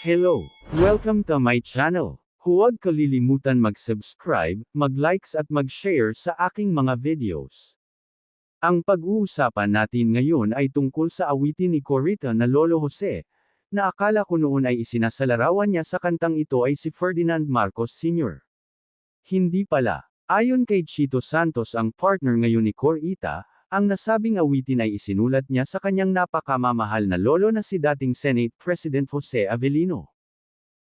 Hello! Welcome to my channel. Huwag kalilimutan mag-subscribe, mag-likes at mag-share sa aking mga videos. Ang pag-uusapan natin ngayon ay tungkol sa awitin ni Corita na Lolo Jose, na akala ko noon ay isinasalarawan niya sa kantang ito ay si Ferdinand Marcos Sr. Hindi pala. Ayon kay Chito Santos ang partner ngayon ni Corita, ang nasabing awitin ay isinulat niya sa kanyang napakamamahal na lolo na si dating Senate President Jose Avellino.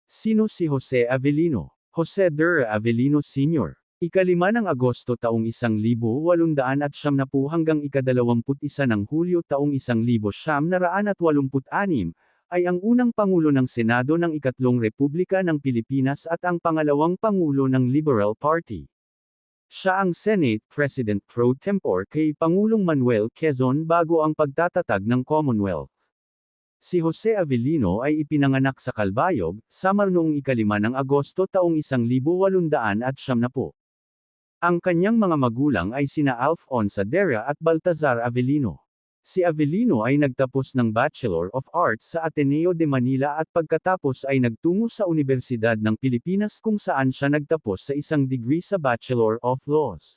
Sino si Jose Avellino? Jose Der Avellino Sr. Ikalima ng Agosto taong 1870 hanggang ikadalawamput isa ng Hulyo taong 1986 ay ang unang Pangulo ng Senado ng ikatlong Republika ng Pilipinas at ang pangalawang Pangulo ng Liberal Party. Siya ang Senate President pro tempore kay Pangulong Manuel Quezon bago ang pagtatatag ng Commonwealth. Si Jose Avellino ay ipinanganak sa Calbayog, Samar noong ikalima ng Agosto taong 1870. Ang kanyang mga magulang ay sina Alfonso Dera at Baltazar Avellino. Si Avellino ay nagtapos ng Bachelor of Arts sa Ateneo de Manila at pagkatapos ay nagtungo sa Universidad ng Pilipinas kung saan siya nagtapos sa isang degree sa Bachelor of Laws.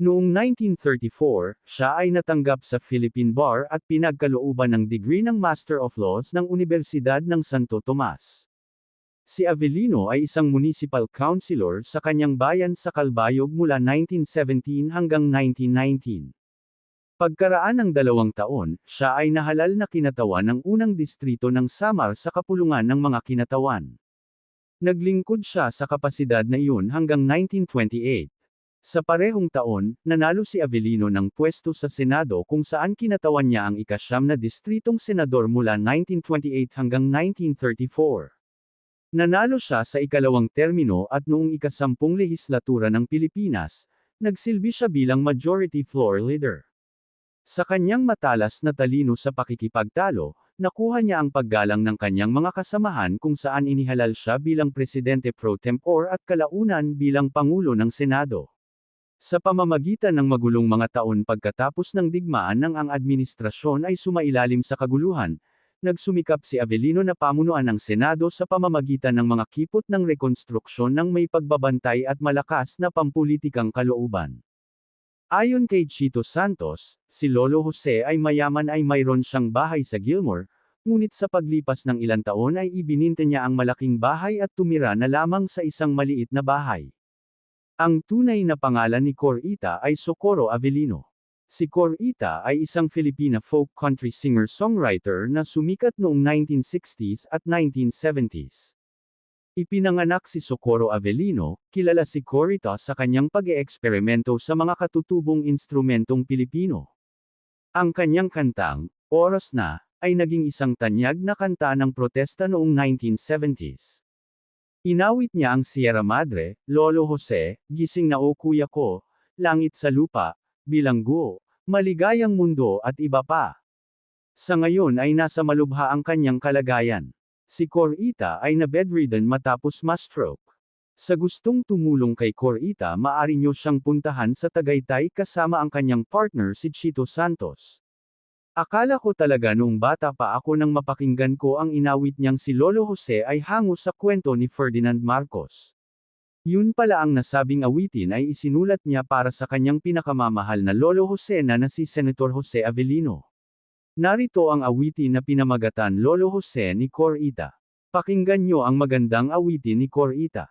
Noong 1934, siya ay natanggap sa Philippine Bar at pinagkalooban ng degree ng Master of Laws ng Universidad ng Santo Tomas. Si Avellino ay isang municipal councilor sa kanyang bayan sa Calbayog mula 1917 hanggang 1919. Pagkaraan ng dalawang taon, siya ay nahalal na kinatawan ng unang distrito ng Samar sa kapulungan ng mga kinatawan. Naglingkod siya sa kapasidad na iyon hanggang 1928. Sa parehong taon, nanalo si Avellino ng pwesto sa Senado kung saan kinatawan niya ang ikasyam na distritong senador mula 1928 hanggang 1934. Nanalo siya sa ikalawang termino at noong ikasampung lehislatura ng Pilipinas, nagsilbi siya bilang majority floor leader. Sa kanyang matalas na talino sa pakikipagtalo, nakuha niya ang paggalang ng kanyang mga kasamahan kung saan inihalal siya bilang presidente pro tempore at kalaunan bilang pangulo ng Senado. Sa pamamagitan ng magulong mga taon pagkatapos ng digmaan ng ang administrasyon ay sumailalim sa kaguluhan, nagsumikap si Avellino na pamunuan ng Senado sa pamamagitan ng mga kipot ng rekonstruksyon ng may pagbabantay at malakas na pampulitikang kalooban. Ayon kay Chito Santos, si Lolo Jose ay mayaman ay mayroon siyang bahay sa Gilmore, ngunit sa paglipas ng ilang taon ay ibininta niya ang malaking bahay at tumira na lamang sa isang maliit na bahay. Ang tunay na pangalan ni Corita ay Socorro Avellino. Si Corita ay isang Filipina folk country singer-songwriter na sumikat noong 1960s at 1970s. Ipinanganak si Socorro Avellino, kilala si Corita sa kanyang pag-eeksperimento sa mga katutubong instrumentong Pilipino. Ang kanyang kantang, Oras Na, ay naging isang tanyag na kanta ng protesta noong 1970s. Inawit niya ang Sierra Madre, Lolo Jose, Gising na o Kuya Ko, Langit sa Lupa, Bilanggo, Maligayang Mundo at iba pa. Sa ngayon ay nasa malubha ang kanyang kalagayan. Si Corita ay na bedridden matapos ma-stroke. Sa gustong tumulong kay Corita maari nyo siyang puntahan sa Tagaytay kasama ang kanyang partner si Chito Santos. Akala ko talaga noong bata pa ako nang mapakinggan ko ang inawit niyang si Lolo Jose ay hango sa kwento ni Ferdinand Marcos. Yun pala ang nasabing awitin ay isinulat niya para sa kanyang pinakamamahal na Lolo Jose na na si Senator Jose Avellino. Narito ang awitin na pinamagatan Lolo Jose ni Corita. Pakinggan nyo ang magandang awitin ni Corita.